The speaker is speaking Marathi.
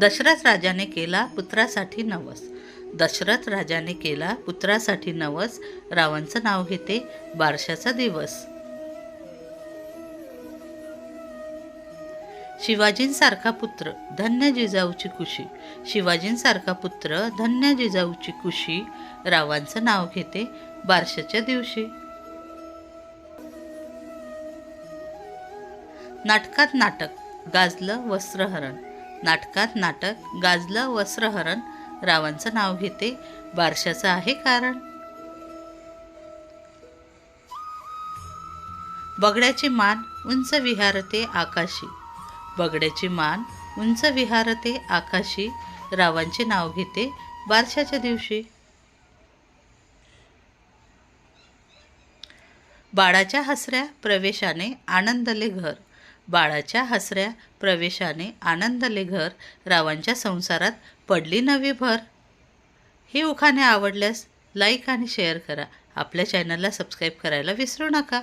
दशरथ राजाने केला पुत्रासाठी नवस. दशरथ राजाने केला पुत्रासाठी नवस. रावांचं नाव घेते बारशाचा दिवस. शिवाजींसारखा पुत्र धन्य जिजाऊची कुशी. शिवाजींसारखा पुत्र धन्य जिजाऊची कुशी. रावांचं नाव घेते बारशाच्या दिवशी. नाटकात नाटक गाजलं वस्त्रहरण. नाटकात नाटक गाजलं वस्त्रहरण रावांचं नाव घेते बारशाचं आहे कारण. बगड्याची मान उंच विहारते आकाशी. बगड्याची मान उंच विहारते आकाशी. रावांचे नाव घेते बारशाच्या दिवशी. बाळाच्या हसऱ्या प्रवेशाने आनंदले घर. बाळाच्या हसऱ्या प्रवेशाने आनंदले घर रावांच्या संसारात पडली नवी भर. ही उखाणे आवडल्यास लाईक आणि शेअर करा. आपल्या चॅनलला सबस्क्राईब करायला विसरू नका.